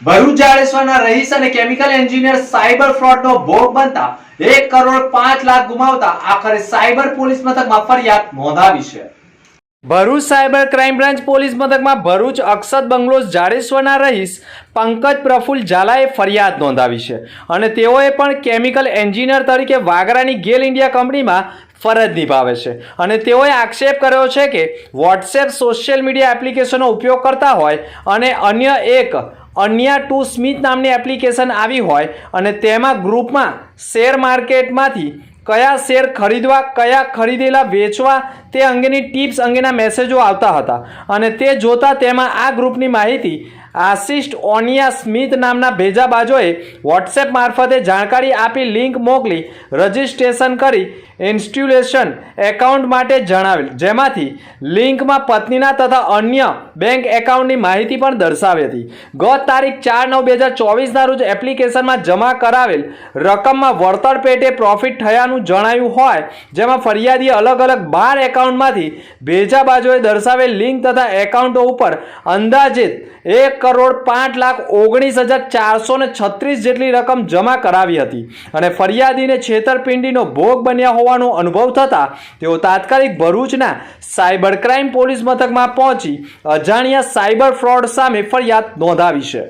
ભરૂચ જાડેશ્વરના રહીશ અને chemical engineer cyber ફ્રોડનો ભોગ બનતા એક કરોડ પાંચ લાખ ગુમાવતા આખરે સાયબર પોલીસ મથકમાં ફરિયાદ નોંધાવી છે. Bharuch cyber crime branch police મથકમાં ભરૂચ અક્ષત બંગલોઝ જાડેશ્વરના રહીશ પંકજ પ્રફુલ્લ ઝાલાએ ફરિયાદ નોંધાવી છે અને તેઓએ પણ કેમિકલ એન્જિનિયર તરીકે વાગરાની ગેલ ઇન્ડિયા કંપનીમાં ફરજ નિભાવે છે અને તેઓએ આક્ષેપ કર્યો છે કે વોટ્સએપ સોશિયલ મીડિયા એપ્લિકેશનનો ઉપયોગ કરતા હોય અને અન્ય એક અન્ય ટુ સ્મિથ નામની એપ્લિકેશન આવી હોય અને તેમાં ગ્રુપમાં શેર માર્કેટમાંથી કયા શેર ખરીદવા, કયા ખરીદેલા વેચવા તે અંગેની ટિપ્સ અંગેના મેસેજો આવતા હતા. અને તે જોતા તેમાં આ ગ્રુપની માહિતી આશિષ્ટ ઓનિયા સ્મિથ નામના ભેજાબાજોએ વોટ્સએપ મારફતે જાણકારી આપી, લિંક મોકલી, રજિસ્ટ્રેશન કરી, ઇન્સ્ટ્યુલેશન એકાઉન્ટ માટે જણાવેલ. જેમાંથી લિંકમાં પત્નીના તથા અન્ય બેંક એકાઉન્ટની માહિતી પણ દર્શાવી હતી. ગત તારીખ ચાર નવ બે હજાર ચોવીસના રોજ એપ્લિકેશનમાં જમા કરાવેલ રકમમાં વળતર પેટે પ્રોફિટ થયાનું જણાયું હોય, જેમાં ફરિયાદીએ અલગ અલગ બાર એકાઉન્ટમાંથી ભેજાબાજોએ દર્શાવેલ લિંક તથા એકાઉન્ટો ઉપર અંદાજિત એક કરોડ પાંચ લાખ ઓગણીસ હજાર ચારસો ને છત્રીસ જેટલી રકમ જમા કરાવી હતી અને ફરિયાદીને છેતરપિંડીનો ભોગ બન્યા હોવાનો અનુભવ થતાં તેઓ તાત્કાલિક ભરૂચના સાયબર ક્રાઇમ પોલીસ મથકમાં પહોંચી અજાણ્યા સાયબર ફ્રોડ સામે ફરિયાદ નોંધાવી છે.